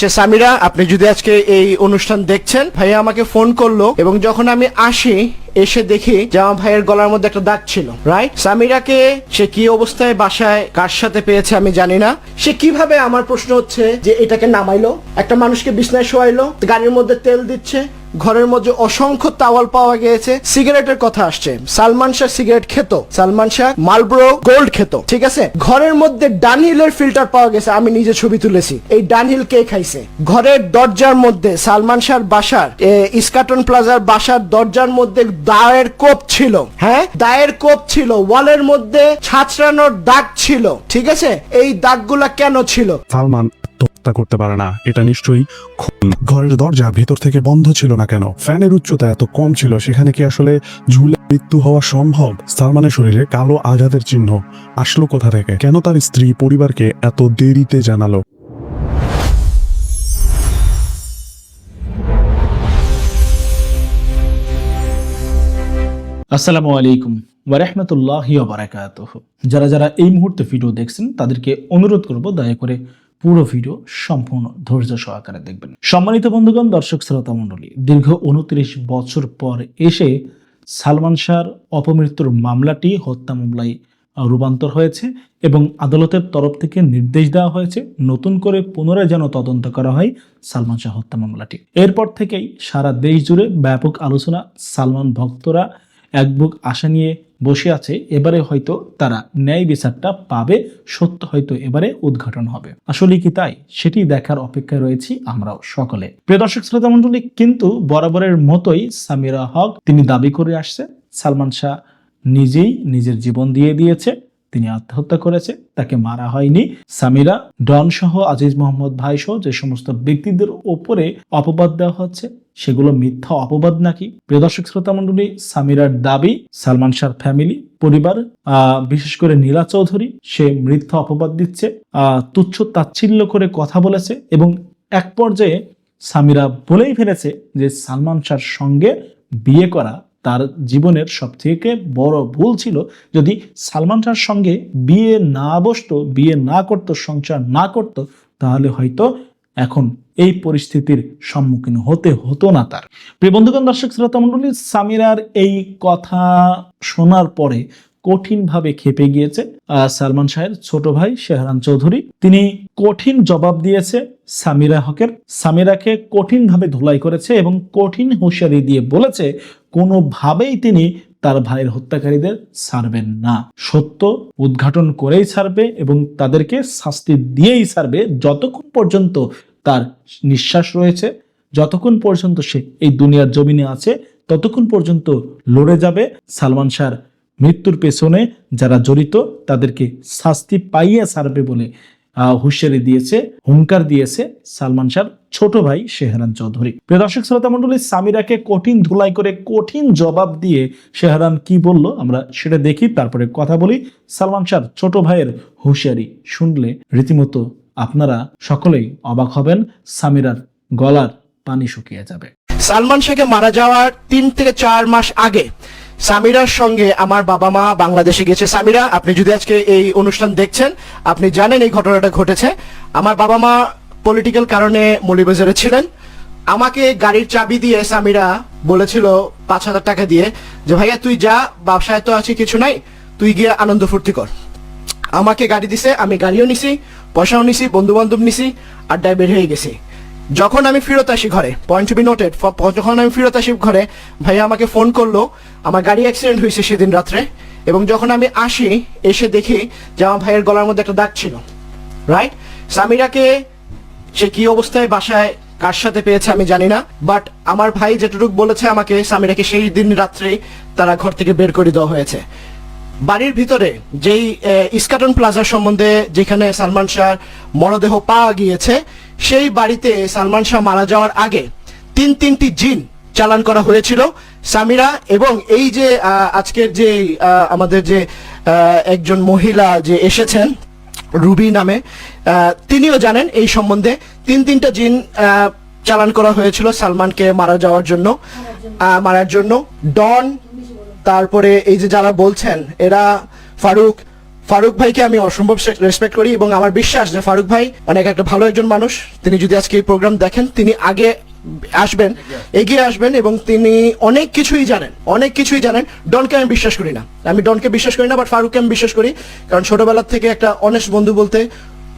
সে সামিরা, আপনি যদি আজকে এই অনুষ্ঠান দেখছেন, ভাইয়া আমাকে ফোন করল এবং যখন আমি আসি, এসে দেখি যে আমার ভাইয়ের গলার মধ্যে একটা দাগ ছিল রাইট সামিরাকে সে কি অবস্থায়, বাসায়, কার সাথে পেয়েছে আমি জানি না। সে কীভাবে আমার প্রশ্ন হচ্ছে যে এটাকে নামাইলো? একটা মানুষকে বিছনায় শোয়াইলো, গাড়ির মধ্যে তেল দিচ্ছে ঘরের মধ্যে অসংখ্য তাওয়াল পাওয়া গিয়েছে। সিগারেটের কথা আসছে। সালমান শাহ সিগারেট খেত। সালমান শাহ মালব্রো গোল্ড খেত। ঠিক আছে? ঘরের মধ্যে ডানহিলের ফিল্টার পাওয়া গেছে, আমি নিজে ছবি তুলেছি। এই ডানহিল কে খাইছে? ঘরের দরজার মধ্যে সালমান শাহর বাসার ইস্কাটন প্লাজার বাসার দরজার মধ্যে দায়ের কোপ ছিল। হ্যাঁ? দায়ের কোপ ছিল। ওয়ালের মধ্যে ছাঁচড়ানোর দাগ ছিল। ঠিক আছে? এই দাগগুলা কেন ছিল? সালমান হত্যা করতে পারে না, এটা নিশ্চয়ই ঘরের দরজা ভেতর থেকে বন্ধ ছিল না কেন? ফ্যানের উচ্চতা এত কম ছিল, সেখানে কি আসলে ঝুলে মৃত্যু হওয়া সম্ভব? সালমানের শরীরে কালো আঘাতের চিহ্ন আসলো কোথা থেকে? কেন তার স্ত্রী পরিবারকে এত দেরিতে জানালো? আসসালামু আলাইকুম ওয়ারহমতুল্লাহ বারাকাত যারা যারা এই মুহূর্তে ভিডিও দেখছেন, তাদেরকে অনুরোধ করব, দয়া করে পুরো ভিডিও সম্পূর্ণ ধৈর্য সহকারে দেখবেন। সম্মানিত বন্ধুগণ, দর্শক শ্রোতা মণ্ডলী, দীর্ঘ উনত্রিশ বছর পর এসে সালমান শাহর অপমৃত্যুর মামলাটি হত্যা মামলায় রূপান্তর হয়েছে এবং আদালতের তরফ থেকে নির্দেশ দেওয়া হয়েছে, নতুন করে পুনরায় যেন তদন্ত করা হয় সালমান শাহ হত্যা মামলাটি। এরপর থেকেই সারা দেশ জুড়ে ব্যাপক আলোচনা সালমান ভক্তরা, এক বুক আশা নিয়ে বসে আছে, এবারে হয়তো তারা ন্যায় বিচারটা পাবে, সত্য হয়তো এবারে উদ্ঘাটন হবে। আসলে কি তাই? সেটি দেখার অপেক্ষায় রয়েছি আমরাও সকলে। প্রিয় দর্শক, শ্রোতা মণ্ডলী, কিন্তু বরাবরের মতোই সামিরা হক, তিনি দাবি করে আসছে, সালমান শাহ নিজেই নিজের জীবন দিয়ে দিয়েছে, তিনি আত্মহত্যা করেছে, তাকে মারা হয়নি। সামিরা ডন সহ আজিজ মোহাম্মদ ভাই সহ যে সমস্ত ব্যক্তিদের ওপরে অপবাদ দেওয়া হচ্ছে সেগুলো মিথ্যা অপবাদ নাকি? প্রিয় দর্শক, শ্রোতা মন্ডলী সামিরার দাবি, সালমান শাহর ফ্যামিলি পরিবার বিশেষ করে নীলা চৌধুরী, সে মিথ্যা অপবাদ দিচ্ছে তুচ্ছ তাচ্ছিল্য করে কথা বলেছে এবং এক পর্যায়ে সামিরা বলেই ফেলেছে যে সালমান শাহর সঙ্গে বিয়ে করা তার জীবনের সব থেকে বড় ভুল ছিল। যদি সালমান শাহর সঙ্গে বিয়ে না বসতো, বিয়ে না করতো, সংসার না করতো, তাহলে হয়তো এখন এই পরিস্থিতির সম্মুখীন হতে হতো না তার। প্রিয় বন্ধুগণ, দর্শক শ্রোতা মণ্ডলী, সামিরার এই কথা শোনার পরে কঠিনভাবে খেপে গিয়েছে সালমান শাহের ছোট ভাই শেহরান চৌধুরী। তিনি কঠিন জবাব দিয়েছে সামিরা হকের। সামিরাকে কঠিনভাবে ধুলাই করেছে এবং কঠিন হুঁশিয়ারি দিয়ে বলেছে, কোনোভাবেই তিনি তার ভাইয়ের হত্যাকারীদের ছাড়বেন না। সত্য উদ্ঘাটন করেই ছাড়বে এবং তাদেরকে শাস্তি দিয়েই ছাড়বে যতক্ষণ পর্যন্ত তার নিঃশ্বাস রয়েছে, যতক্ষণ পর্যন্ত সে এই দুনিয়ার জমিনে আছে, ততক্ষণ পর্যন্ত লড়ে যাবে। সালমান শাহর মৃত্যুর পেছনে যারা জড়িত, তাদেরকে শাস্তি পাইয়ে ছাড়বে বলে হুঁশিয়ারি দিয়েছে, হুঙ্কার দিয়েছে সালমান শাহর ছোট ভাই শেহরান চৌধুরী। প্রিয় দর্শক, শ্রোতা মন্ডলী সামিরাকে কঠিন ধুলাই করে কঠিন জবাব দিয়ে শেহরান কি বলল আমরা সেটা দেখি, তারপরে কথা বলি। সালমান শাহর ছোট ভাইয়ের হুঁশিয়ারি শুনলে রীতিমতো আপনারা সকলেই অবাক হবেন, সামিরার গলার পানি শুকিয়ে যাবে। সালমান শাহকে মারা যাওয়ার তিন থেকে চার মাস আগে সামিরার সঙ্গে আমার বাবা মা বাংলাদেশে গেছে সামিরা, আপনি যদি আজকে এই অনুষ্ঠান দেখছেন, আপনি জানেন এই ঘটনাটা ঘটেছে। আমার বাবা মা পলিটিক্যাল কারণে মলিবাজারে ছিলেন। আমাকে গাড়ির চাবি দিয়ে সামিরা বলেছিল পাঁচ হাজার টাকা দিয়ে যে, ভাইয়া, তুই যা ব্যবসায় তো আছে, কিছু নাই, তুই গিয়ে আনন্দ ফুর্তি কর। আমাকে গাড়ি দিছে, আমি গাড়িও নিছি, পয়সাও নিছি বন্ধু বান্ধব নিছি, আড্ডায় বের হয়ে গেছি। যখন আমি ফেরত আসি ঘরে পয়েন্ট টু বি নোটেড যখন আমি ফেরত আসি ঘরে, ভাইয়া আমাকে ফোন করল, আমার গাড়ি অ্যাক্সিডেন্ট হয়েছে সেদিন রাত্রে, এবং যখন আমি আসি, এসে দেখি যে আমার ভাইয়ের গলার মধ্যে একটা দাগ ছিল রাইট সামিরাকে সে কি অবস্থায় বাসায়, কার সাথে পেয়েছে আমি জানি না বাট আমার ভাই যেটুকু বলেছে আমাকে, সামিরাকে সেই দিন রাত্রে তারা ঘর থেকে বের করে দেওয়া হয়েছে। বাড়ির ভিতরে যেই ইস্কাটন প্লাজার সম্বন্ধে যেখানে সালমান শাহ মরদেহ পাওয়া গিয়েছে সেই বাড়িতে সালমান শাহ মারা যাওয়ার আগে তিন তিনটি জিন চালান করা হয়েছিল। সামিরা এবং এই যে আজকের যে আমাদের যে একজন মহিলা যে এসেছেন, রুবি নামে তিনিও জানেন এই সম্বন্ধে তিন তিনটা জিন চালান করা হয়েছিল সালমানকে মারা যাওয়ার জন্য মারার জন্য। ডন, তারপরে এই যে যারা বলছেন, এরা ফারুক ফারুক ভাইকে আমি অসম্ভব রেসপেক্ট করি এবং আমার বিশ্বাস যে ফারুক ভাই অনেক একটা ভালো একজন মানুষ। তিনি যদি আজকে এই প্রোগ্রাম দেখেন, তিনি আগে আসবেন, এগিয়ে আসবেন এবং তিনি অনেক কিছুই জানেন, অনেক কিছুই জানেন। ডনকে আমি বিশ্বাস করি না। আমি ডনকে বিশ্বাস করি না বাট ফারুককে আমি বিশ্বাস করি। কারণ ছোটবেলার থেকে একটা অনেস্ট বন্ধু বলতে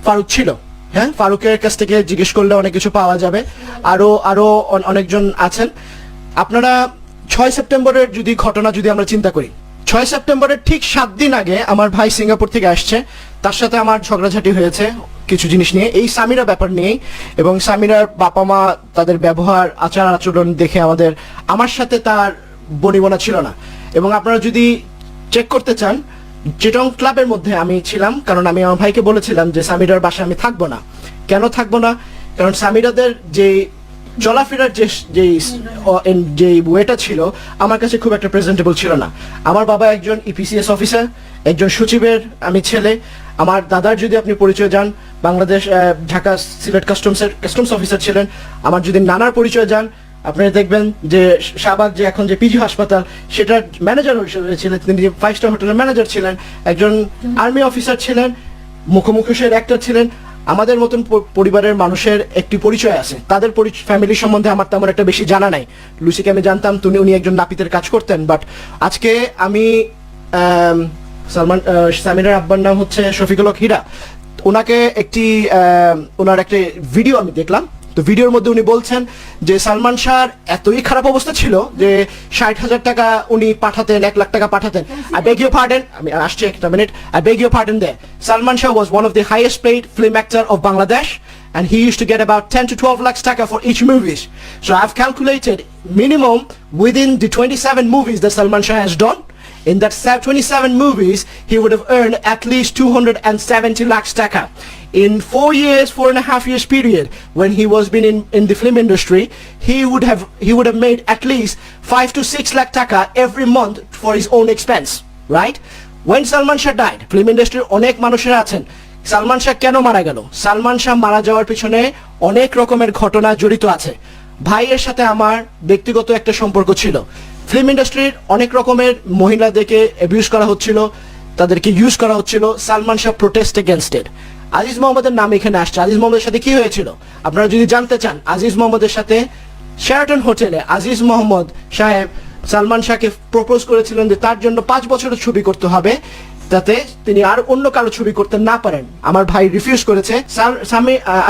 ফারুক ছিল। হ্যাঁ ফারুকের কাছ থেকে জিজ্ঞেস করলে অনেক কিছু পাওয়া যাবে। আরও আরও অনেকজন আছেন। আপনারা ছয় সেপ্টেম্বরের যদি ঘটনা যদি আমরা চিন্তা করি ছয় সেপ্টেম্বরের ঠিক সাত দিন আগে আমার ভাই সিঙ্গাপুর থেকে আসছে। তার সাথে আমার ঝগড়াঝাটি হয়েছে কিছু জিনিস নিয়ে। এই সামিরা ব্যাপার নিয়েই এবং সামিরার বাবা মা তাদের ব্যবহার, আচার, আচরণ দেখে আমাদের, আমার সাথে তার বনিবনা ছিল না। এবং আপনারা যদি চেক করতে চান চিটং ক্লাবের মধ্যে আমি ছিলাম, কারণ আমি আমার ভাইকে বলেছিলাম যে সামিরার বাসায় আমি থাকব না। কেন থাকব না? কারণ সামিরাদের যে চলাফেরার যে যে যে ওয়েটা ছিল, আমার কাছে খুব একটা প্রেজেন্টেবল ছিল না। আমার বাবা একজন E ইপিসিএস অফিসার একজন সচিবের আমি ছেলে। আমার দাদার যদি আপনি পরিচয় যান, বাংলাদেশ ঢাকা সিলেট কাস্টমসের কাস্টমস অফিসার ছিলেন। আমার যদি নানার পরিচয় যান আপনারা দেখবেন যে শাহবাগ যে এখন যে পিজি হাসপাতাল, সেটার ম্যানেজার হিসেবে ছিলেন। তিনি ফাইভ স্টার হোটেলের ম্যানেজার ছিলেন। একজন আর্মি অফিসার ছিলেন। মুখোমুখের অ্যাক্টর ছিলেন। আমাদের মতন পরিবারের মানুষের একটি পরিচয় আছে। তাদের ফ্যামিলি সম্বন্ধে আমার তেমন একটা বেশি জানা নাই। লুসিকে আমি জানতাম তুমি উনি একজন নাপিতের কাজ করতেন বাট আজকে আমি সালমান আহ, সামিরার আব্বার নাম হচ্ছে শফিকুল হীরা। ওনাকে একটি ওনার একটি ভিডিও আমি দেখলাম। তো ভিডিওর মধ্যে উনি বলছেন যে সালমান শাহর এতই খারাপ অবস্থা ছিল যে ষাট হাজার টাকা উনি পাঠাতেন এক লাখ টাকা পাঠাতেন আই বেগ ইউ পার্ডেন আমি আসছি একটা minute I beg you pardon the Salman Shah was one of the highest paid film actor of Bangladesh and he used to get about 10 to 12 lakhs taka for each movies. So I've calculated minimum within the 27 movies that Salman Shah has done, in that sa- 27 movies, he would have earned at least 270 lakhs taka. In four years, four and a half years period, when he was been in, in the film industry, he would have he would have made at least five to six lakh taka every month for his own expense, right? When Salman Shah died, film industry অনেক মানুষেরা আছেন সালমান শাহ কেন মারা গেল সালমান শাহ মারা যাওয়ার পিছনে অনেক রকমের ঘটনা জড়িত আছে ভাইয়ের সাথে আমার ব্যক্তিগত একটা সম্পর্ক ছিল ফিল্ম ইন্ডাস্ট্রির অনেক রকমের মহিলাদেরকে অ্যাবিউজ করা হচ্ছিল তাদেরকে ইউজ করা হচ্ছিল সালমান শাহ প্রোটেস্ট এগেনস্টেড আজিজ মোহাম্মদের নাম এখানে আসছে। আজিজ মোহাম্মদের সাথে কি হয়েছিল? আপনারা যদি জানতে চান, আজিজ মোহাম্মদের সাথে শেরাটন হোটেলে আজিজ মোহাম্মদ সাহেব সালমান শাহকে প্রপোজ করেছিলেন যে তার জন্য পাঁচ বছরের ছবি করতে হবে। যাতে তিনি আর অন্য কারও ছবি করতে না পারেন। আমার ভাই রিফিউজ করেছে।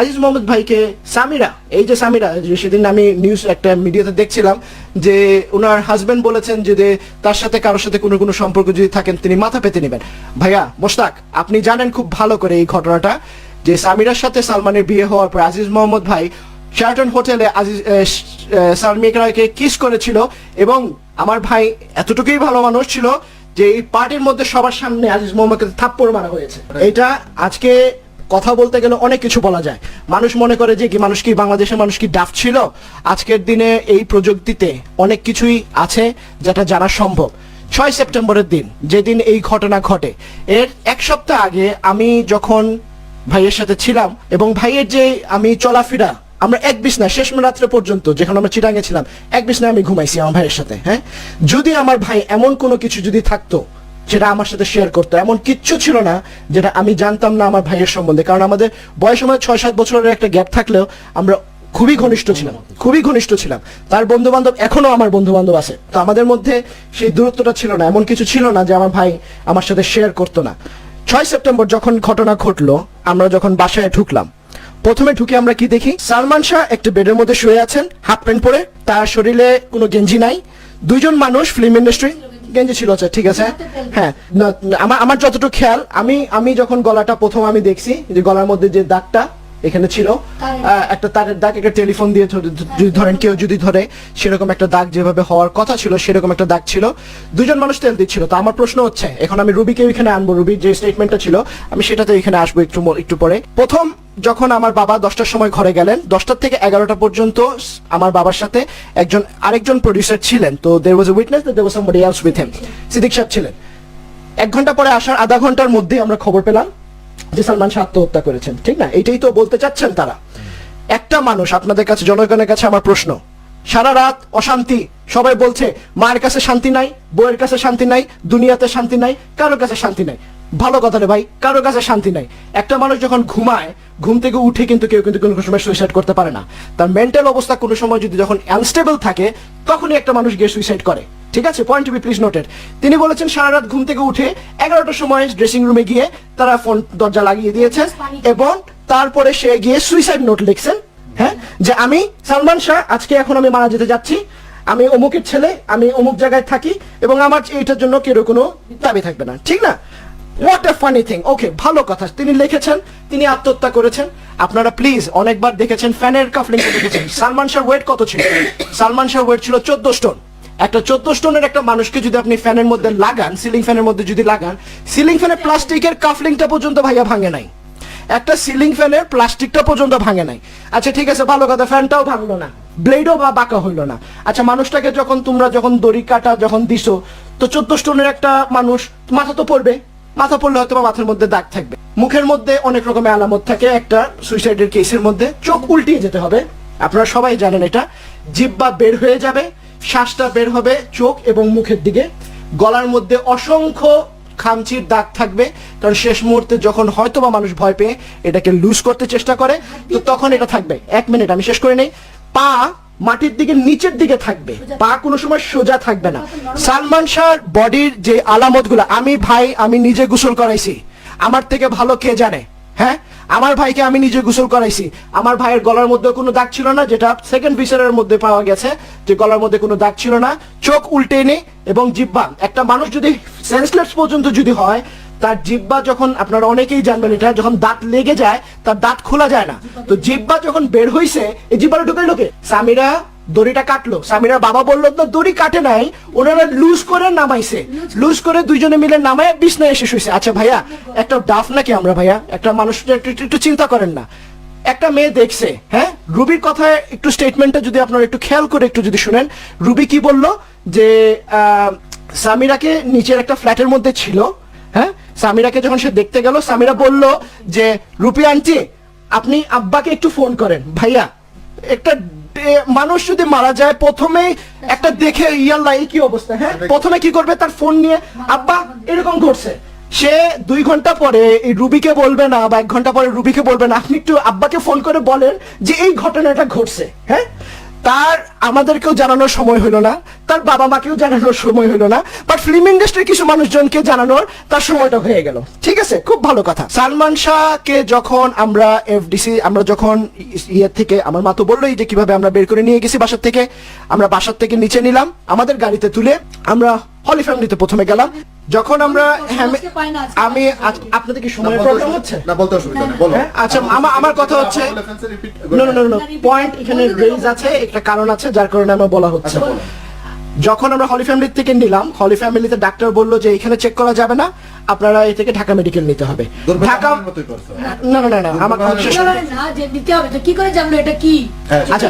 আজিজ মোহাম্মদ ভাইকে সামিরা, এই যে সামিরা সেদিন আমি নিউজ একটা মিডিয়াতে দেখছিলাম যে ওনার হাজবেন্ড বলেছেন যে তার সাথে কারোর সাথে কোনো কোনো সম্পর্ক যদি থাকেন, তিনি মাথা পেতে নেবেন। ভাইয়া, মোশতাক, আপনি জানেন খুব ভালো করে এই ঘটনাটা, যে সামিরার সাথে সালমানের বিয়ে হওয়ার পর আজিজ মোহাম্মদ ভাই শেরাটন হোটেলে আজিজ সালমিকাকে কিস করেছিল এবং আমার ভাই এতটুকুই ভালো মানুষ ছিল যে এই পার্টির মধ্যে সবার সামনে আজিজ মোহাম্মদকে থাপ্পড় মারা হয়েছে। এটা আজকে কথা বলতে গেলে অনেক কিছু বলা যায়। মানুষ মনে করে যে কি মানুষ কি বাংলাদেশের মানুষ কি ডাফ ছিল? আজকের দিনে এই প্রযুক্তিতে অনেক কিছুই আছে যেটা জানা সম্ভব। ছয় সেপ্টেম্বরের দিন, যেদিন এই ঘটনা ঘটে, এর এক সপ্তাহ আগে আমি যখন ভাইয়ের সাথে ছিলাম এবং ভাইয়ের যে আমি চলাফেরা আমরা এক বিছনা শেষ রাত্রে পর্যন্ত যখন আমরা চিটাঙ্গে ছিলাম, এক বিছনায় আমি ঘুমাইছি আমার ভাইয়ের সাথে হ্যাঁ? যদি আমার ভাই এমন কোনো কিছু যদি থাকতো সেটা আমার সাথে শেয়ার করতো, এমন কিচ্ছু ছিল না যেটা আমি জানতাম না আমার ভাইয়ের সম্বন্ধে, কারণ আমাদের বয়স সময় ছয় সাত বছরের একটা গ্যাপ থাকলেও আমরা খুবই ঘনিষ্ঠ ছিলাম, খুবই ঘনিষ্ঠ ছিলাম। তার বন্ধু বান্ধব এখনও আমার বন্ধু বান্ধব আছে, তো আমাদের মধ্যে সেই দূরত্বটা ছিল না, এমন কিছু ছিল না যে আমার ভাই আমার সাথে শেয়ার করতো না। ছয় সেপ্টেম্বর যখন ঘটনা ঘটলো, আমরা যখন বাসায় ঢুকলাম প্রথমে ঢুকে আমরা কি দেখি? সালমান শাহ একটা বেডের মধ্যে শুয়ে আছেন, হাফ প্যান্ট পরে। তার শরীরে কোনো গেঞ্জি নাই। দুইজন মানুষ ফিল্ম ইন্ডাস্ট্রি। গেঞ্জি ছিল আচ্ছা ঠিক আছে। হ্যাঁ আমার আমার যতটুকু খেয়াল, আমি আমি যখন গলাটা প্রথম আমি দেখছি, যে গলার মধ্যে যে দাগটা এখানে ছিল। একটা তারের দাগ একটা টেলিফোন দিয়ে যদি ধরেন কেউ যদি ধরে সেরকম একটা দাগ যেভাবে হওয়ার কথা ছিল সেরকম একটা দাগ ছিল। দুজন মানুষ তেল দিচ্ছিল। তো আমার প্রশ্ন হচ্ছে এখন আমি রুবিকে এখানে আনব। রুবির যে স্টেটমেন্টটা ছিল আমি সেটাতে এখানে আসব একটু একটু পরে। প্রথম যখন আমার বাবা দশটার সময় ঘরে গেলেন দশটার থেকে এগারোটা পর্যন্ত আমার বাবার সাথে একজন আরেকজন প্রডিউসার ছিলেন। তো there was a witness there was somebody else with him Siddique সাহেব ছিলেন। এক ঘণ্টা পরে আসার আধা ঘণ্টার মধ্যে আমরা খবর পেলাম। যে সালমান শাহ আত্মহত্যা করেছেন, ঠিক না? এটাই তো বলতে চাচ্ছেন তারা। একটা মানুষ আপনাদের কাছে, জনগণের কাছে আমার প্রশ্ন। সারা রাত অশান্তি, সবাই বলছে, মায়ের কাছে শান্তি নাই, বউয়ের কাছে শান্তি নাই, দুনিয়াতে শান্তি নাই কারোর কাছে শান্তি নাই। ভালো কথা রে ভাই, কারও কাছে শান্তি নাই। একটা মানুষ যখন ঘুমায়, ঘুম থেকে উঠে কিন্তু কেউ কিন্তু কোনো সময় সুইসাইড করতে পারে না। তার মেন্টাল অবস্থা কোনো সময় যদি যখন আনস্টেবল থাকে, তখনই একটা মানুষ গিয়ে সুইসাইড করে। ঠিক আছে point to be please noted তিনি বলেছেন সারা রাত ঘুম থেকে উঠে এগারোটার সময় ড্রেসিং রুমে গিয়ে তারা ফোন দরজা লাগিয়ে দিয়েছে এবং তারপরে সে গিয়ে সুইসাইড নোট লিখছেন হ্যাঁ? যে আমি, সালমান শাহ, আজকে এখন আমি মারা যেতে যাচ্ছি। আমি অমুকের ছেলে, আমি অমুক জায়গায় থাকি এবং আমার এইটার জন্য কেউ কোনো দাবি থাকবে না। ঠিক না? What a funny thing okay ভালো কথা। তিনি লিখেছেন, তিনি আত্মহত্যা করেছেন। আপনারা প্লিজ অনেকবার দেখেছেন ফ্যানের কাফলিং দেখেছেন। সালমান শাহ ওয়েট কত ছিল? সালমান শাহ ওয়েট ছিল চোদ্দ স্টোন একটা চোদ্দ স্টোনের একটা মানুষকে যদি আপনি ফ্যানের মধ্যে লাগান সিলিং ফ্যানের মধ্যে যদি লাগান সিলিং ফ্যানের প্লাস্টিকের কাফলিংটা পর্যন্ত ভাইয়া ভাঙে নাই। একটা সিলিং ফ্যানের প্লাস্টিকটা পর্যন্ত ভাঙে নাই। আচ্ছা ঠিক আছে ভালো কথা ফ্যানটাও ভাঙলো না ব্লেডও বা বাঁকা হইল না। আচ্ছা মানুষটাকে যখন তোমরা যখন দড়ি কাটা যখন দিছো তো চোদ্দ স্টোনের একটা মানুষ মাথা তো পড়বে মাথা পড়লে হয়তো মাথার মধ্যে দাগ থাকবে। মুখের মধ্যে অনেক রকমের আলামত থাকে একটা সুইসাইডের কেসের মধ্যে চোখ উল্টিয়ে যেতে হবে। আপনারা সবাই জানেন এটা জিব্বা বের হয়ে যাবে শ্বাসটা বের হবে চোখ এবং মুখের দিকে। গলার মধ্যে অসংখ্য খামচির দাগ থাকবে, কারণ শেষ মুহূর্তে যখন হয়তো বা মানুষ ভয় পেয়ে এটাকে লুজ করতে চেষ্টা করে, তো তখন এটা থাকবে। এক মিনিট আমি শেষ করে নেই। পা মাটির দিকে, নিচের দিকে থাকবে। পা কোনো সময় সোজা থাকবে না। সালমান শাহর বডির যে আলামতগুলো, আমি ভাই, আমি নিজে গোসল করাইছি। আমার থেকে ভালো কে জানে? হ্যাঁ? আমার ভাইকে আমি নিজে গোসল করাইছি। আমার ভাইয়ের গলার মধ্যে কোনো দাগ ছিল না, যেটা সেকেন্ড বিচারের মধ্যে পাওয়া গেছে, যে গলার মধ্যে কোনো দাগ ছিল না। চোখ উল্টে নেই এবং জিব্বা একটা মানুষ যদি সেন্সলেস পর্যন্ত যদি হয়, তার জিব্বা যখন আপনারা অনেকেই জানবেন, এটা যখন দাঁত লেগে যায়, তার দাঁত খোলা যায় না। তো জিব্বা যখন বের হইছে, এই জিব্বাটা ঢুকে ঢুকে সামিরা? দড়িটা কাটলো। সামিরার বাবা বলল তো দড়ি কাটে নাই ওনারা লুজ করে নামাইছে। লুজ করে। দুইজনে মিলে নামায় বিছনায় এসে শুয়েছে আচ্ছা ভাইয়া একটা ডাফ নাকি আমরা ভাইয়া? একটা মানুষ একটু চিন্তা করেন না। একটা মেয়ে দেখছে হ্যাঁ? রুবির কথায় একটু স্টেটমেন্টটা যদি আপনারা একটু খেয়াল করে একটু যদি শুনেন রুবি কি বলল? যে আহ, সামিরাকে নিচের একটা ফ্ল্যাটের মধ্যে ছিল হ্যাঁ? সামিরাকে যখন সে দেখতে গেল সামিরা বলল যে রুপি আন্টি আপনি আব্বাকে একটু ফোন করেন। ভাইয়া একটা মানুষ যদি মারা যায় প্রথমে একটা দেখে ইয়াল্লা এই কি অবস্থা হ্যাঁ? প্রথমে কি করবে? তার ফোন নিয়ে আব্বা এরকম ঘটছে। সে দুই ঘণ্টা পরে এই রুবিকে বলবে না বা এক ঘণ্টা পরে রুবিকে বলবে না। আপনি একটু আব্বাকে ফোন করে বলেন যে এই ঘটনাটা ঘটছে হ্যাঁ? তার আমাদেরকেও জানানোর সময় হলো না, তার বাবা মাকেও জানানোর সময় হলো না বাট ফিল্ম ইন্ডাস্ট্রির কিছু মানুষজনকে জানানোর তার সময়টা হয়ে গেল। ঠিক আছে? খুব ভালো কথা। সালমান শাহকে যখন আমরা এফডিসি আমরা যখন ইয়ের ইয়ে থেকে, আমার মা তো বললোই যে কীভাবে আমরা বের করে নিয়ে গেছি বাসার থেকে, আমরা বাসার থেকে নিচে নিলাম, আমাদের গাড়িতে তুলে আমরা হলি ফ্যামিলিতে প্রথমে গেলাম যখন আমরা হ্যাঁ, আমি আপনাদেরকে না। আপনাদের কি সময় প্রবলেম হচ্ছে না বলতে অসুবিধা নেই বলো হ্যাঁ, আচ্ছা আমার আমার কথা হচ্ছে নো নো নো পয়েন্ট এখানে রেঞ্জ আছে একটা কারণ আছে যার কারণে আমার বলা হচ্ছে আচ্ছা। যখন আমরা হলি ফ্যামিলি থেকে নিলাম হলি ফ্যামিলিতে ডাক্তার বলল যে এখানে চেক করা যাবে না আপনারা এ থেকে ঢাকা মেডিকেল নিতে হবে। ঢাকা না না না না আমার কি করে জানলো এটা কি? হ্যাঁ, আচ্ছা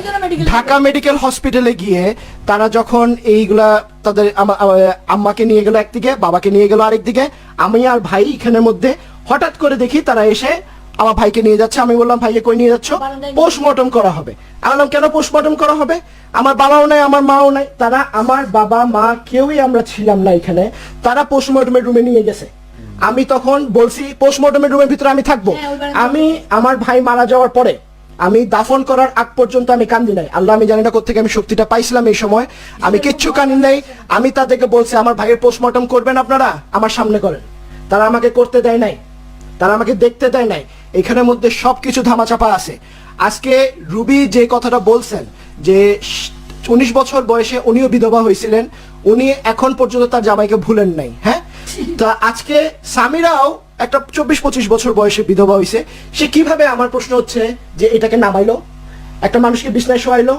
ঢাকা মেডিকেল হসপিটালে গিয়ে তারা যখন এইগুলা তাদের আমা- আমা- আম্মাকে নিয়ে গেল একদিকে বাবাকে নিয়ে গেল আরেকদিকে আমি আর ভাই এখানের মধ্যে হঠাৎ করে দেখি তারা এসে আমার ভাইকে নিয়ে যাচ্ছে আমি বললাম ভাইকে কই নিয়ে যাচ্ছ? পোস্টমর্টম করা হবে। আমি বললাম কেন পোস্টমর্টম করা হবে? আমার বাবাও নাই আমার মাও নাই। তারা আমার বাবা মা কেউই আমরা ছিলাম না এখানে। তারা পোস্টমর্টমের রুমে নিয়ে গেছে। আমি তখন বলছি পোস্টমর্টমের রুমের ভিতরে আমি থাকব। হ্যাঁ, আমি আমার ভাই মারা যাওয়ার পরে আমি দাফন করার আগ পর্যন্ত আমি কান্দি নাই। আল্লাহ আমি জানি না কোথেকে আমি শক্তিটা পাইছিলাম এই সময়। আমি কিচ্ছু কান্দি নাই। আমি তাদেরকে বলছি আমার ভাইয়ের পোস্টমর্টম করবেন আপনারা? আমার সামনে করেন। তারা আমাকে করতে দেয় নাই। তারা আমাকে দেখতে দেয় নাই। এখানের মধ্যে সবকিছু ধামাচাপা আছে। আজকে রুবি যে কথাটা বলছেন, যে উনিশ বছর বয়সে উনিও বিধবা হয়েছিলেন, উনি এখন পর্যন্ত তার জামাইকে ভুলেন নাই হ্যাঁ? তা আজকে সামিরাও একটা চব্বিশ পঁচিশ বছর বয়সে বিধবা হয়েছে। সে কীভাবে, আমার প্রশ্ন হচ্ছে, যে এটাকে নামাইলো? একটা মানুষকে বিছনায় শোয়াইলো,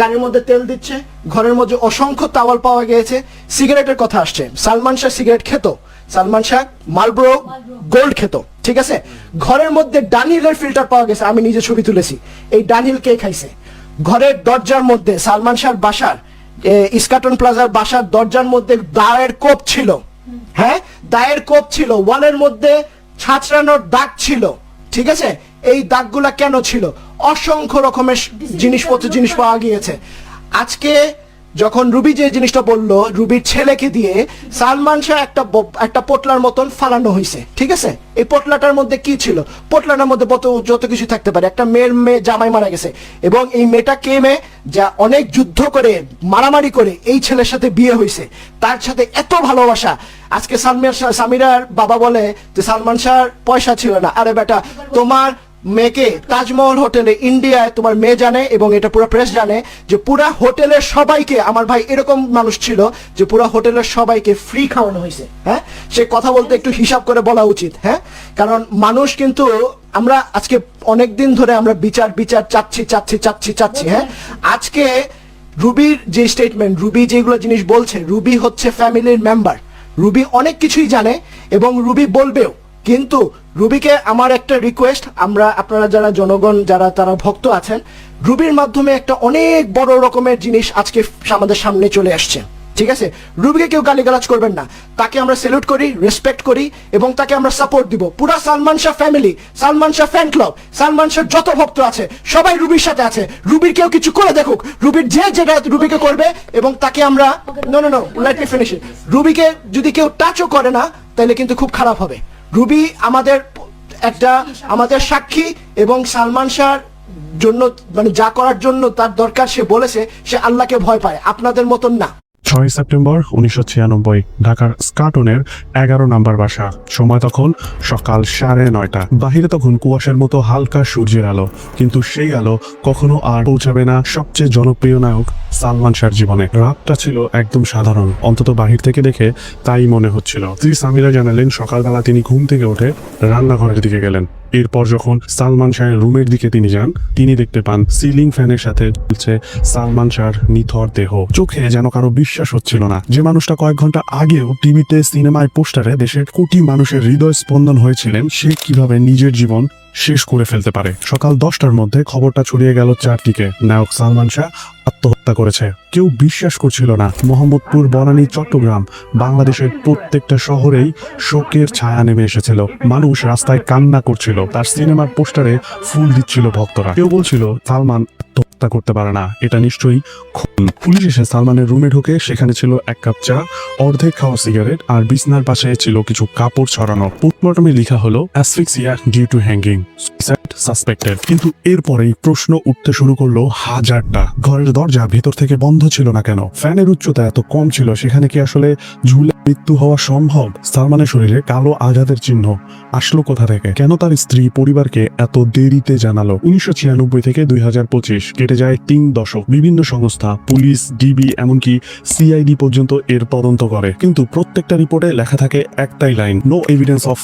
গাড়ির মধ্যে তেল দিচ্ছে, ঘরের মধ্যে অসংখ্য তাওয়াল পাওয়া গিয়েছে সিগারেটের কথা আসছে। সালমান শাহ সিগারেট খেত। সালমান শাহ মালব্রো গোল্ড খেত। ঠিক আছে? ঘরের মধ্যে ডানহিলের ফিল্টার পাওয়া গেছে আমি নিজে ছবি তুলেছি। এই ডানহিল কে খাইছে? ঘরের দরজার মধ্যে সালমান শাহর বাসার ইস্কাটন প্লাজার বাসার দরজার মধ্যে দায়ের কোপ ছিল। হ্যাঁ? দায়ের কোপ ছিল ওয়ালের মধ্যে ছাঁচড়ানোর দাগ ছিল। ঠিক আছে? এই দাগগুলা কেন ছিল? অসংখ্য রকমের জিনিসপত্র জিনিস পাওয়া গিয়েছে। আজকে যখন রুবি যে জিনিসটা বলল, রুবির ছেলেকে দিয়ে সালমান শাহ একটা একটা পোটলার মতন ফালানো হয়েছে ঠিক আছে? এই পোটলাটার মধ্যে কি ছিল? পোটলাটার মধ্যে যত কিছু থাকতে পারে। একটা মেয়ের মেয়ে জামাই মারা গেছে, এবং এই মেয়েটা কে মেয়ে যা অনেক যুদ্ধ করে, মারামারি করে এই ছেলের সাথে বিয়ে হয়েছে তার সাথে এত ভালোবাসা। আজকে সালমান শাহ সামিরার বাবা বলে যে, সালমান শাহর পয়সা ছিল না। আরে বেটা, তোমার মেয়েকে তাজমহল হোটেলে ইন্ডিয়ায় তোমার মেয়ে জানে এবং এটা পুরো প্রেস জানে যে পুরা হোটেলের সবাইকে, আমার ভাই এরকম মানুষ ছিল যে পুরো হোটেলের সবাইকে ফ্রি খাওয়ানো হয়েছে হ্যাঁ? সে কথা বলতে একটু হিসাব করে বলা উচিত হ্যাঁ? কারণ মানুষ কিন্তু আমরা আজকে অনেক দিন ধরে আমরা বিচার বিচার চাচ্ছি চাচ্ছি চাচ্ছি চাচ্ছি হ্যাঁ? আজকে রুবির যে স্টেটমেন্ট রুবি যেগুলো জিনিস বলছে, রুবি হচ্ছে ফ্যামিলির মেম্বার রুবি অনেক কিছুই জানে এবং রুবি বলবেও কিন্তু রুবিকে আমার একটা রিকোয়েস্ট আমরা আপনারা যারা জনগণ, যারা তারা ভক্ত আছেন, রুবির মাধ্যমে একটা অনেক বড় রকমের জিনিস আজকে আমাদের সামনে চলে আসছে। ঠিক আছে? রুবিকে কেউ গালিগালাজ করবেন না। তাকে আমরা সেলুট করি রেসপেক্ট করি এবং তাকে আমরা সাপোর্ট দিব। পুরা Salman Shah family Salman Shah fan club Salman Shah যত ভক্ত আছে, সবাই রুবির সাথে আছে। রুবির কেউ কিছু করে দেখুক। রুবির যে যেটা রুবিকে করবে এবং তাকে আমরা no no no let me finish রুবিকে যদি কেউ টাচও করে না, তাহলে কিন্তু খুব খারাপ হবে। রুবি আমাদের একটা আমাদের সাক্ষী এবং সালমান শাহর জন্য মানে যা করার জন্য তার দরকার সে বলেছে, সে আল্লাহকে ভয় পায়। আপনাদের মতন না। ছয় সেপ্টেম্বর উনিশশো ছিয়ানব্বই, ঢাকার স্কাটনের এগারো নাম্বার বাসা। সময় তখন সকাল সাড়ে নয়টা। বাহিরে তখন কুয়াশার মতো হালকা সূর্যের আলো। কিন্তু সেই আলো কখনো আর পৌঁছাবে না সবচেয়ে জনপ্রিয় নায়ক সালমান শাহর জীবনে। রাতটা ছিল একদম সাধারণ। অন্তত বাহির থেকে দেখে তাই মনে হচ্ছিল। স্ত্রী সামিরা জানালেন, সকালবেলা তিনি ঘুম থেকে উঠে রান্নাঘরের দিকে গেলেন। এরপর যখন সালমান শাহের রুমের দিকে তিনি যান, তিনি দেখতে পান সিলিং ফ্যানের সাথে ঝুলছে সালমান শাহর নিথর দেহ। চোখে যেন কারও বিশ্বাস হচ্ছিল না। যে মানুষটা কয়েক ঘণ্টা আগেও টিভিতে, সিনেমায়, পোস্টারে দেশের কোটি মানুষের হৃদয় স্পন্দন হয়েছিলেন, সে কীভাবে নিজের জীবন শেষ করে ফেলতে পারে? সকাল দশটার মধ্যে খবরটা ছড়িয়ে গেল চারদিকে। নায়ক সালমান শাহ আত্মহত্যা করেছে। কেউ বিশ্বাস করছিল না। মোহাম্মদপুর, বনানী, চট্টগ্রাম বাংলাদেশের প্রত্যেকটা শহরেই শোকের ছায়া নেমে এসেছিল। মানুষ রাস্তায় কান্না করছিল। তার সিনেমার পোস্টারে ফুল দিচ্ছিল ভক্তরা। কেউ বলছিল, সালমান আত্মহত্যা করতে পারে না। এটা নিশ্চয়ই খুন। পুলিশ এসে সালমানের রুমে ঢুকে সেখানে ছিল এক কাপ চা, অর্ধেক খাওয়া সিগারেট আর বিছনার পাশে ছিল কিছু কাপড় ছড়ানো। পোস্টমর্টমে লেখা হলো, asphyxia due to hanging suspected. কিন্তু এরপরেই প্রশ্ন উঠতে শুরু করল হাজারটা। ঘরের দরজা ভেতর থেকে বন্ধ ছিল না কেন? ফ্যানের উচ্চতা এত কম ছিল, সেখানে কি আসলে ঝুলে মৃত্যু হওয়া সম্ভব? সালমানের শরীরে কালো আঘাতের চিহ্ন আসলো কোথা থেকে? কেন তার স্ত্রী পরিবারকে এত দেরিতে জানালো? উনিশশো ছিয়ানব্বই থেকে দুই হাজার পঁচিশ কেটে যায় তিন দশক। বিভিন্ন সংস্থা, পুলিশ, ডিবি, এমনকি সিআইডি পর্যন্ত এর তদন্ত করে। কিন্তু প্রত্যেকটা রিপোর্টে লেখা থাকে একটাই line no evidence of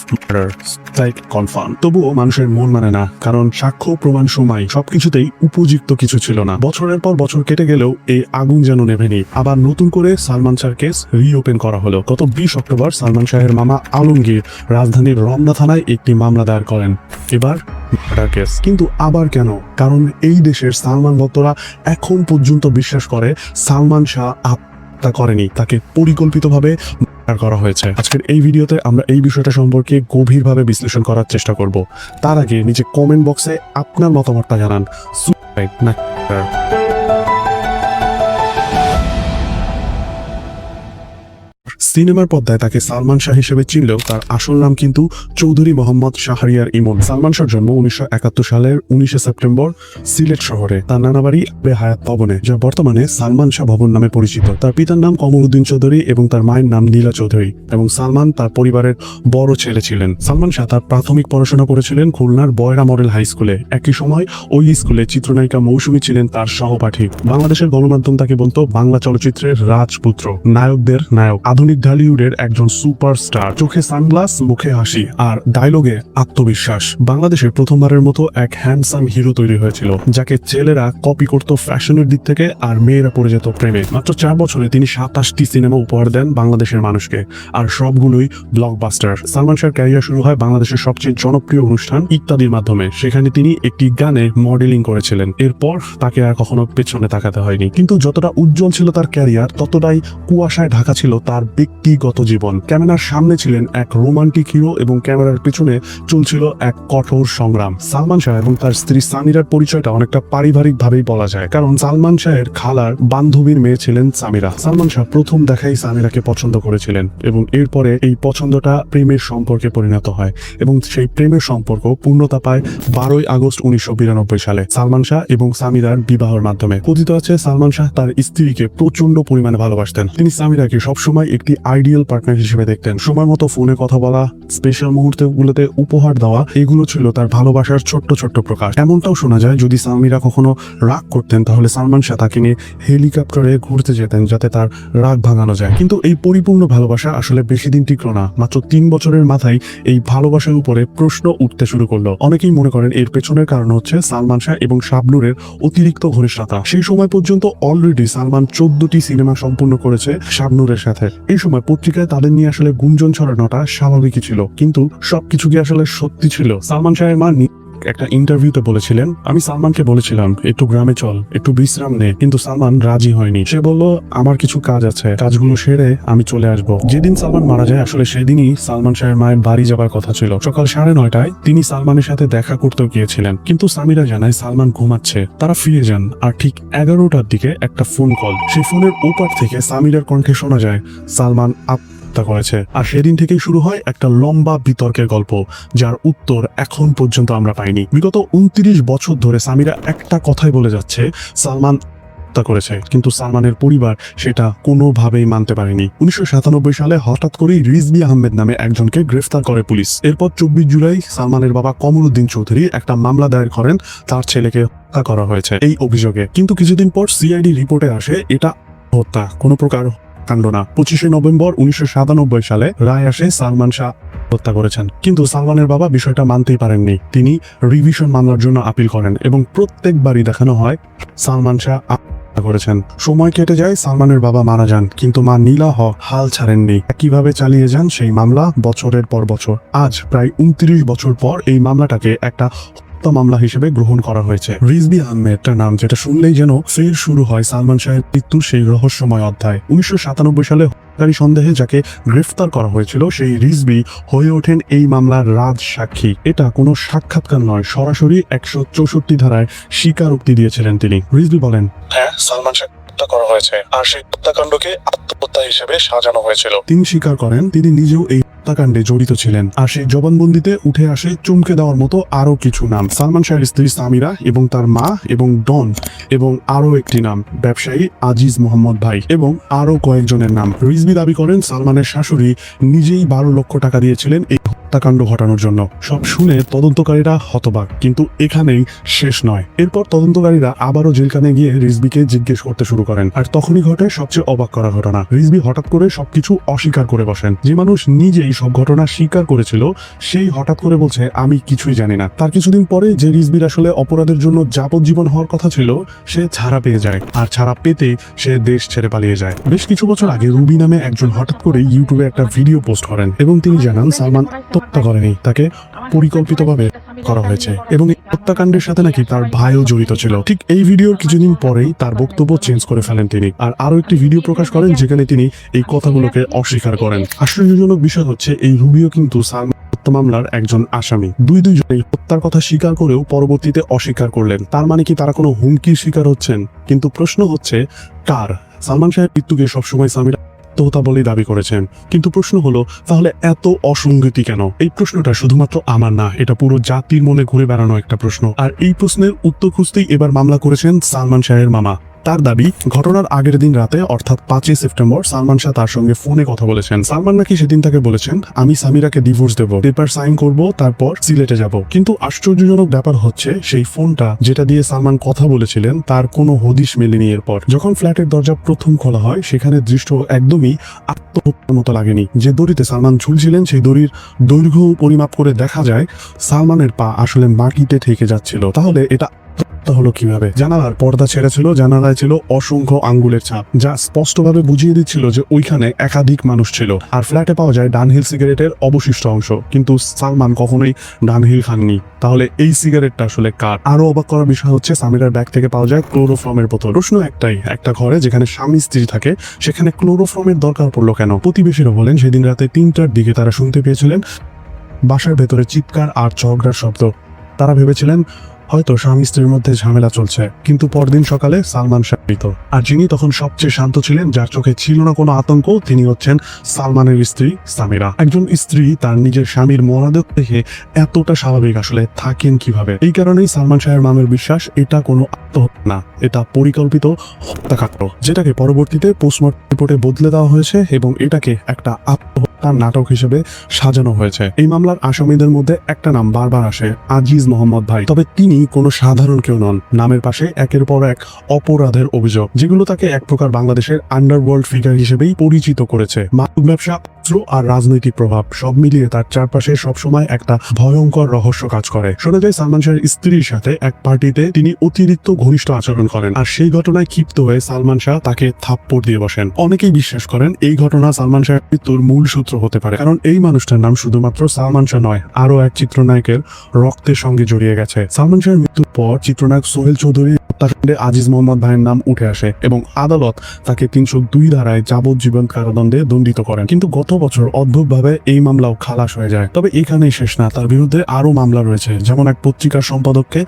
confirm তবুও মানুষের মন মানে না, কারণ সাক্ষ্য, প্রমাণ, সময় সবকিছুতেই উপযুক্ত কিছু ছিল না। বছরের পর বছর কেটে গেলেও এই আগুন যেন নেভেনি। আবার নতুন করে সালমান শাহর কেস রিওপেন করা হলো। গত বিশ অক্টোবর সালমান শাহের মামা আলমগীর রাজধানীর রমনা থানায় একটি মামলা দায়ের করেন। এবার মার্ডার কেস। কিন্তু আবার কেন? কারণ এই দেশের সালমান ভক্তরা এখন পর্যন্ত বিশ্বাস করে সালমান শাহ আত্মহত্যা করেনি। তাকে পরিকল্পিতভাবে করা হয়েছে। আজকের এই ভিডিওতে আমরা এই বিষয়টা সম্পর্কে গভীরভাবে বিশ্লেষণ করার চেষ্টা করব। তার আগে নিচে কমেন্ট বক্সে আপনার মতামতটা জানান। না সিনেমার পর্দায় তাকে সালমান শাহ হিসেবে চিনলেও তার আসল নাম কিন্তু চৌধুরী মোহাম্মদ শাহরিয়ার ইমন। সালমান শাহর জন্ম উনিশশো একাত্তর সালের উনিশে সেপ্টেম্বর সিলেট শহরে, তার নানা বাড়ি আবে হায়াত ভবনে, যা বর্তমানে সালমান শাহ ভবন নামে পরিচিত। তার পিতার নাম কমরুদ্দিন চৌধুরী এবং তার মায়ের নাম নীলা চৌধুরী এবং সালমান তার পরিবারের বড় ছেলে ছিলেন। সালমান শাহ তার প্রাথমিক পড়াশোনা করেছিলেন খুলনার বয়রা মডেল হাই স্কুলে। একই সময় ওই স্কুলে চিত্রনায়িকা মৌসুমী ছিলেন তার সহপাঠী। বাংলাদেশের গণমাধ্যম তাকে বলতো বাংলা চলচ্চিত্রের রাজপুত্র, নায়কদের নায়ক। আধুনিক ঢালিউডের একজন সুপারস্টার চোখে সানগ্লাস মুখে হাসি আর ডায়লগে আত্মবিশ্বাস। বাংলাদেশের প্রথমবারের মতো এক হ্যান্ডসাম হিরো তৈরি হয়েছিল, যাকে ছেলেরা কপি করত ফ্যাশনের দিক থেকে আর মেয়েরা পড়ে যেত প্রেমে। মাত্র চার বছরে তিনি সাতাশটি সিনেমা উপহার দেন বাংলাদেশের মানুষকে, আর সবগুলোই ব্লকবাস্টার সালমান শাহর ক্যারিয়ার শুরু হয় বাংলাদেশের সবচেয়ে জনপ্রিয় অনুষ্ঠান ইত্যাদির মাধ্যমে, সেখানে তিনি একটি গানে মডেলিং করেছিলেন। এরপর তাকে আর কখনো পেছনে তাকাতে হয়নি। কিন্তু যতটা উজ্জ্বল ছিল তার ক্যারিয়ার ততটাই কুয়াশায় ঢাকা ছিল তার ব্যক্তি ব্যক্তিগত জীবন। ক্যামেরার সামনে ছিলেন এক রোমান্টিক হিরো এবং ক্যামেরার পিছনে চলছিল এক কঠোর সংগ্রাম। সালমান শাহ এবং তার স্ত্রী সামিরার পরিচয়টা অনেকটা পারিবারিক ভাবেই বলা যায়, কারণ সালমান শাহের খালার বান্ধবীর মেয়ে ছিলেন সামিরা। সালমান শাহ প্রথম দেখাই সামিরাকে পছন্দ করেছিলেন এবং এরপরে এই পছন্দটা প্রেমের সম্পর্কে পরিণত হয় এবং সেই প্রেমের সম্পর্ক পূর্ণতা পায় বারোই আগস্ট উনিশশো বিরানব্বই সালে সালমান শাহ এবং সামিরার বিবাহের মাধ্যমে। কথিত আছে, সালমান শাহ তার স্ত্রীকে প্রচণ্ড পরিমাণে ভালোবাসতেন। তিনি সামিরাকে সবসময় একটি আইডিয়াল পার্টনার হিসেবে দেখতেন। সময় মতো ফোনে কথা বলা স্পেশাল মুহূর্তগুলোতে উপহার দেওয়া, এগুলো ছিল তার ভালোবাসার ছোট্ট ছোট্ট প্রকাশ। এমনটাও শোনা যায়, যদি সামিরা কখনো রাগ করতেন, তাহলে সালমান শাহ তাকে নিয়ে হেলিকপ্টারে ঘুরতে যেতেন যাতে তার রাগ ভাঙানো যায়। কিন্তু এই পরিপূর্ণ ভালোবাসা আসলে বেশি দিন টিকলো না, মাত্র তিন বছরের মাথায় এই ভালোবাসার উপরে প্রশ্ন উঠতে শুরু করল। অনেকেই মনে করেন এর পেছনের কারণ হচ্ছে সালমান শাহ এবং শাবনুরের অতিরিক্ত ঘনিষ্ঠতা। সেই সময় পর্যন্ত অলরেডি সালমান চোদ্দটি সিনেমা সম্পূর্ণ করেছে শাবনুরের সাথে। এই সময় পত্রিকায় তাদের নিয়ে আসলে গুঞ্জন ছড়ানোটা স্বাভাবিকই ছিল, কিন্তু সবকিছু কি আসলে সত্যি ছিল? সালমান শাহের মা একটা ইন্টারভিউতে বলেছিলেন, আমি সালমানকে বলেছিলাম, একটু গ্রামে চল, একটু বিশ্রাম নে। কিন্তু সালমান রাজি হয়নি। সে বলল, আমার কিছু কাজ আছে, কাজগুলো সেরে আমি চলে আসব। যেদিন সালমান মারা যায়, আসলে সেদিনই সালমান শাহের মায়ের বাড়ি যাবার কথা ছিল। সকাল সাড়ে নয়টায় তিনি সালমানের সাথে দেখা করতেও গিয়েছিলেন। কিন্তু সামিরা জানায়, সালমান ঘুমাচ্ছে, তারা ফিরে যান। আর ঠিক এগারোটার দিকে একটা ফোন কল সেই ফোনের ওপার থেকে সামিরার কণ্ঠে শোনা যায়, সালমান আত্মহত্যা করেছে। আর সেদিন থেকেই শুরু হয় একটা লম্বা বিতর্কের গল্প, যার উত্তর এখন পর্যন্ত আমরা পাইনি। বিগত উনত্রিশ বছর ধরে সামিরা একটা কথাই বলে যাচ্ছে, সালমান হত্যা করেছে। কিন্তু সালমানের পরিবার সেটা কোনোভাবেই মানতে পারেনি। উনিশশো সাতানব্বই সালে হঠাৎ করেই রিজবি আহমেদ নামে একজনকে গ্রেফতার করে পুলিশ। এরপর চব্বিশ জুলাই সালমানের বাবা কমরুদ্দিন চৌধুরী একটা মামলা দায়ের করেন, তার ছেলেকে হত্যা করা হয়েছে এই অভিযোগে। কিন্তু কিছুদিন পর সিআইডি রিপোর্টে আসে, এটা হত্যা। কোনো প্রকার কাণ্ড না পঁচিশে নভেম্বর উনিশশো সাতানব্বই সালে রায় আসে সালমান শাহ হত্যা করেছেন। কিন্তু সালমানের বাবা বিষয়টা মানতেই পারেননি। তিনি রিভিশন মামলার জন্য আপিল করেন এবং প্রত্যেকবারই দেখানো হয় সালমান শাহ করেছেন। সময় কেটে যায়, সালমানের বাবা মারা যান, কিন্তু মা নীলা হক হাল ছাড়েননি। কীভাবে চালিয়ে যান সেই মামলা বছরের পর বছর। আজ প্রায় উনত্রিশ বছর পর এই মামলাটাকে একটা হত্যা মামলা হিসেবে গ্রহণ করা হয়েছে। রিজবি আহমেদ তার নাম যেটা শুনলেই যেন ফের শুরু হয় সালমান শাহের মৃত্যুর সেই রহস্যময় অধ্যায়। উনিশশো সাতানব্বই সালে হত্যাকারী সন্দেহে যাকে গ্রেফতার করা হয়েছিল সেই রিজবি হয়ে ওঠেন এই মামলার রাজ সাক্ষী। এটা কোনো সাক্ষাৎকার নয় সরাসরি একশো চৌষট্টি ধারায় স্বীকারোক্তি দিয়েছিলেন তিনি। রিজবি বলেন হ্যাঁ সালমান শাহ হত্যা করা হয়েছে আর সেই হত্যাকাণ্ডকে আত্মহত্যা হিসেবে সাজানো হয়েছিল। তিনি স্বীকার করেন তিনি নিজেও এই হত্যাকাণ্ডে জড়িত ছিলেন। আর সেই জবানবন্দিতে উঠে আসে চমকে দেওয়ার মতো আরও কিছু নাম। সালমান শাহের স্ত্রী সামিরা এবং তার মা এবং ডন এবং আরও একটি নাম, ব্যবসায়ী আজিজ মোহাম্মদ ভাই এবং আরও কয়েকজনের নাম। রিজবি দাবি করেন, সালমানের শাশুড়ি নিজেই বারো লক্ষ টাকা দিয়েছিলেন এই হত্যাকাণ্ড ঘটানোর জন্য। সব শুনে তদন্তকারীরা হতবাক, কিন্তু এখানেই শেষ নয়। এরপর তদন্তকারীরা আবারও জেলখানে গিয়ে রিজবিকে জিজ্ঞেস করতে শুরু করেন। আর তখনই ঘটে সবচেয়ে অবাক করা ঘটনা। রিজবি হঠাৎ করে সবকিছু অস্বীকার করে বসেন। যে মানুষ নিজেই সব ঘটনা স্বীকার করেছিল, সেই হঠাৎ করে বলছে, আমি কিছুই জানি না। তার কিছুদিন পরে যে রিজবির আসলে অপরাধের জন্য যাবজ্জীবন হওয়ার কথা ছিল, সে ছাড়া পেয়ে যায়। আর ছাড়া পেতে সে দেশ ছেড়ে পালিয়ে যায়। বেশ কিছু বছর আগে রুবি নামে একজন হঠাৎ করে ইউটিউবে একটা ভিডিও পোস্ট করেন এবং তিনি জানান, সালমান হত্যা করেনি তাকে পরিকল্পিতভাবে করা হয়েছে এবং এই হত্যাকাণ্ডের সাথে নাকি তার ভাইও জড়িত ছিল। ঠিক এই ভিডিওর কিছুদিন পরেই তার বক্তব্য চেঞ্জ করে ফেলেন তিনি। আর আরও একটি ভিডিও প্রকাশ করেন যেখানে তিনি এই কথাগুলোকে অস্বীকার করেন। আশ্চর্যজনক বিষয় হচ্ছে, এই রুবিও কিন্তু মামলার একজন আসামি। দুই দুইজনেই হত্যার কথা স্বীকার করেও পরবর্তীতে অস্বীকার করলেন। তার মানে কি তারা কোনো হুমকির শিকার হচ্ছেন? কিন্তু প্রশ্ন হচ্ছে, কার? সালমান শাহের মৃত্যুকে সবসময় সামিরা আত্মহত্যা বলে দাবি করেছেন। কিন্তু প্রশ্ন হলো, তাহলে এত অসঙ্গতি কেন? এই প্রশ্নটা শুধুমাত্র আমার না, এটা পুরো জাতির মনে ঘুরে বেড়ানো একটা প্রশ্ন। আর এই প্রশ্নের উত্তর খুঁজতেই এবার মামলা করেছেন সালমান শাহের মামা। তার দাবি, ঘটনার আগের দিন রাতে, অর্থাৎ পাঁচই সেপ্টেম্বর, সালমান শাহ তার সঙ্গে ফোনে কথা বলেছেন। সালমান নাকি সেদিন তাকে বলেছেন, আমি সামিরাকে ডিভোর্স দেব পেপার সাইন করব, তারপর সিলেটে যাব। কিন্তু আশ্চর্যজনক ব্যাপার হচ্ছে, সেই ফোনটা যেটা দিয়ে সালমান কথা বলেছিলেন, তার কোনো হদিশ মেলেনি এরপর। যখন ফ্ল্যাটের দরজা প্রথম খোলা হয়, সেখানে দৃশ্য একদমই আত্মহত্যার মতো লাগেনি। যে দড়িতে সালমান ঝুলছিলেন, সেই দড়ির দৈর্ঘ্য পরিমাপ করে দেখা যায়, সালমানের পা আসলে মাটিতে ঠেকে যাচ্ছিল। তাহলে এটা হত্যা হলো কীভাবে? জানালার পর্দা ছেড়ে ছিল জানালায় ছিল অসংখ্য আঙ্গুলের ছাপ, যা স্পষ্টভাবে বুঝিয়ে দিচ্ছিল যে ওইখানে একাধিক মানুষ ছিল। আর ফ্ল্যাটে পাওয়া যায় ডানহিল সিগারেটের অবশিষ্ট অংশ। কিন্তু সালমান কখনোই ডানহিল খাননি। তাহলে এই সিগারেটটা আসলে কার? আরও অবাক করার বিষয় হচ্ছে, সামিরার ব্যাগ থেকে পাওয়া যায় ক্লোরোফর্মের বোতল। প্রশ্ন একটাই, একটা ঘরে যেখানে স্বামী স্ত্রী থাকে, সেখানে ক্লোরোফর্মের দরকার পড়ল কেন? প্রতিবেশীরা বলেন, সেদিন রাতে তিনটার দিকে তারা শুনতে পেয়েছিলেন বাসার ভেতরে চিৎকার আর ঝগড়ার শব্দ। তারা ভেবেছিলেন হয়তো স্বামী স্ত্রীর মধ্যে ঝামেলা চলছে। কিন্তু পরদিন সকালে সালমান শাহ মৃত। আর যিনি তখন সবচেয়ে শান্ত ছিলেন, যার চোখে ছিল না কোনো আতঙ্ক, তিনি হচ্ছেন সালমানের স্ত্রী সামিরা। একজন স্ত্রী তার নিজের স্বামীর মরাদেহ দেখে এতটা স্বাভাবিক আসলে থাকেন কীভাবে? এই কারণেই সালমান শাহের মামের বিশ্বাস, এটা কোনো আত্মহত্যা না, এটা পরিকল্পিত হত্যাকাণ্ড, যেটাকে পরবর্তীতে পোস্টমর্টম রিপোর্টে বদলে দেওয়া হয়েছে এবং এটাকে একটা আত্মহত্যার নাটক হিসেবে সাজানো হয়েছে। এই মামলার আসামিদের মধ্যে একটা নাম বারবার আসে, আজিজ মোহাম্মদ ভাই। তবে তিনি কোনো সাধারণ কেউ নন। নামের পাশে একের পর এক অপরাধের অভিযোগ, যেগুলো তাকে এক প্রকার বাংলাদেশের আন্ডারওয়ার্ল্ড ফিগার হিসেবেই পরিচিত করেছে। মাদক ব্যবসা অস্ত্র আর রাজনৈতিক প্রভাব সব মিলিয়ে তার চারপাশে সবসময় একটা ভয়ঙ্কর রহস্য কাজ করে। শোনা যায় সালমান শাহের স্ত্রীর সাথে এক পার্টিতে তিনি অতিরিক্ত ঘনিষ্ঠ আচরণ করেন আর সেই ঘটনায় ক্ষিপ্ত হয়ে সালমান শাহ তাকে থাপ্পড় দিয়ে বসেন। অনেকেই বিশ্বাস করেন এই ঘটনা সালমান শাহের মৃত্যুর মূল সূত্র হতে পারে, কারণ এই মানুষটার নাম শুধুমাত্র সালমান শাহ নয় আরও এক চিত্রনায়কের রক্তের সঙ্গে জড়িয়ে গেছে। সালমান শাহের মৃত্যুর পর চিত্রনায়ক সোহেল চৌধুরী হত্যাকাণ্ডে আজিজ মোহাম্মদ ভাইয়ের নাম উঠে আসে এবং আদালত তাকে তিনশো দুই ধারায় যাবজ্জীবন কারাদণ্ডে দণ্ডিত করেন। কিন্তু গত বছর অদ্ভুতভাবে এই মামলাও খালাস হয়ে যায়। তবে এখানেই শেষ না, তার বিরুদ্ধে আরও মামলা রয়েছে, যেমন এক পত্রিকার সম্পাদককে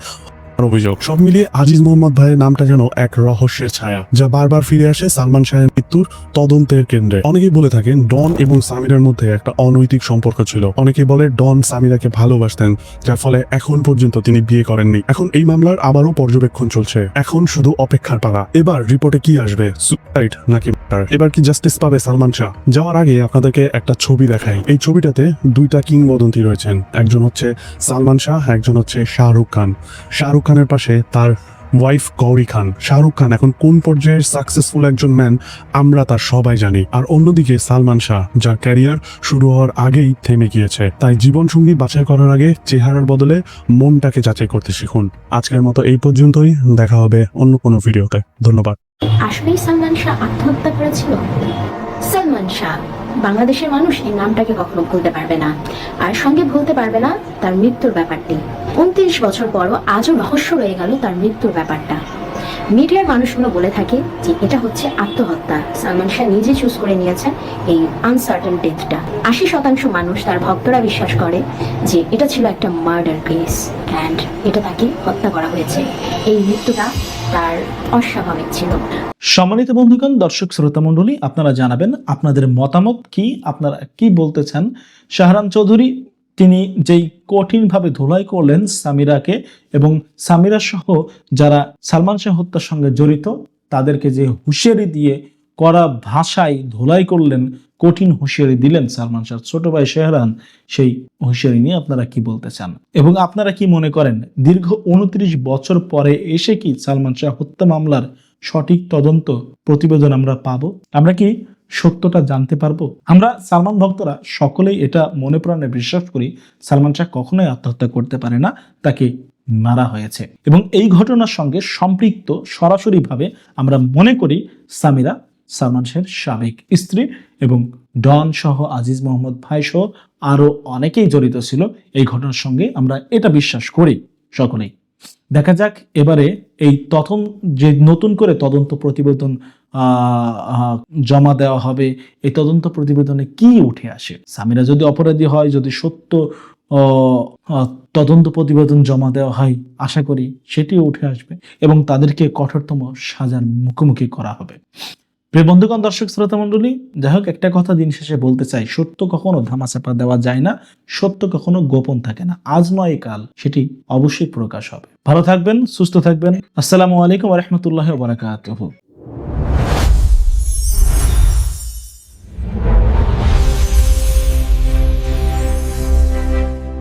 অভিযোগ। সব মিলিয়ে আজিজ মোহাম্মদ ভাইয়ের নামটা যেন এক রহস্যের ছায়া, যা বারবার ফিরে আসে সালমান শাহের মৃত্যুর তদন্তের কেন্দ্রে। অনেকেই বলে থাকেন, ডন এবং সামিরার মধ্যে একটা অনৈতিক সম্পর্ক ছিল। অনেকে বলে ডন সামিরাকে ভালোবাসতেন, যার ফলে এখন পর্যন্ত তিনি বিয়ে করেননি। এখন এই মামলার আবারও পর্যবেক্ষণ চলছে। এখন শুধু অপেক্ষার পালা। এবার রিপোর্টে কি আসবে? সুসাইড নাকি murder? এবার কি জাস্টিস পাবে সালমান শাহ? যাওয়ার আগে আপনাদেরকে একটা ছবি দেখাই। এই ছবিটাতে দুইটা কিংবদন্তি রয়েছেন। একজন হচ্ছে সালমান শাহ, একজন হচ্ছে শাহরুখ খান। শাহরুখ খানের পাশে তার ওয়াইফ গৌরী খান। শাহরুখ খান এখন কোন পর্যায়ের সাকসেসফুল একজন ম্যান আমরা তার সবাই জানি। আর অন্যদিকে সালমান শাহ, যার ক্যারিয়ার শুরু হওয়ার আগেই থেমে গিয়েছে। তাই জীবনসঙ্গী বাছাই করার আগে চেহারার বদলে মনটাকে যাচাই করতে শিখুন। আজকের মতো এই পর্যন্তই। দেখা হবে অন্য কোনো ভিডিওতে ধন্যবাদ। আসলেই সালমান শাহ আত্মহত্যা করেছিল? সালমান শাহ, বাংলাদেশের মানুষ এই নামটাকে কখনো ভুলতে পারবে না। আর সঙ্গে ভুলতে পারবে না তার মৃত্যুর ব্যাপারটি। উনত্রিশ বছর পরও আজও রহস্য রয়ে গেল তার মৃত্যুর ব্যাপারটা। মিডিয়ার মানুষগুলো বলে থাকে যে এটা হচ্ছে আত্মহত্যা। সালমান শাহ নিজে চুজ করে নিয়েছেন এই আনসার্টেন ডেথটা আশি শতাংশ মানুষ তার ভক্তরা বিশ্বাস করে যে এটা ছিল একটা মার্ডার কেস অ্যান্ড এটা তাকে হত্যা করা হয়েছে। এই মৃত্যুটা তার অস্বাভাবিক ছিল। সম্মানিত বন্ধুগণ, দর্শক শ্রোতা মণ্ডলী, আপনারা জানাবেন আপনাদের মতামত কি, আপনারা কি বলতে চান শাহরান চৌধুরী, তিনি যেই কঠিনভাবে ধুলাই করলেন সামিরাকে এবং সামিরা সহ যারা সালমান শাহ হত্যার সঙ্গে জড়িত, তাদেরকে যে হুঁশিয়ারি দিয়ে কড়া ভাষায় ধুলাই করলেন, কঠিন হুঁশিয়ারি দিলেন সালমান শাহ। ছোট ভাই শেহরান সেই হুঁশিয়ারি নিয়ে আপনারা কি বলতে চান? এবং আপনারা কি মনে করেন, দীর্ঘ উনত্রিশ বছর পরে এসে কি সালমান শাহ হত্যা মামলার সঠিক তদন্ত প্রতিবেদন আমরা পাবো? আমরা কি সত্যটা জানতে পারব? আমরা সালমান ভক্তরা সকলেই এটা মনে প্রাণে বিশ্বাস করি, সালমান শাহ কখনোই আত্মহত্যা করতে পারে না, তাকে মারা হয়েছে। এবং এই ঘটনার সঙ্গে সম্পৃক্ত সরাসরিভাবে আমরা মনে করি সামিরা সালমান শাহের সাবেক স্ত্রী এবং ডন সহ আজিজ মোহাম্মদ ভাই সহ আরও অনেকেই জড়িত ছিল এই ঘটনার সঙ্গে আমরা এটা বিশ্বাস করি সকলেই। দেখা যাক এবারে এই তথম যে নতুন করে তদন্ত প্রতিবেদন জমা দেওয়া হবে, এই তদন্ত প্রতিবেদনে কি উঠে আসে? সামিরা যদি অপরাধী হয়, যদি সত্য তদন্ত প্রতিবেদন জমা দেওয়া হয়, আশা করি সেটিও উঠে আসবে এবং তাদেরকে কঠোরতম সাজার মুখোমুখি করা হবে। প্রিয় বন্ধুগণ, দর্শক শ্রোতা মণ্ডলী, যাই হোক, একটা কথা দিন শেষে বলতে চাই। সত্য কখনো ধামাচাপা দেওয়া যায় না, সত্য কখনো গোপন থাকে না। আজ নয় কাল, সেটি অবশ্যই প্রকাশ হবে। ভালো থাকবেন, সুস্থ থাকবেন। আসসালামু আলাইকুম রহমতুল্লাহ বারাকাতুহ।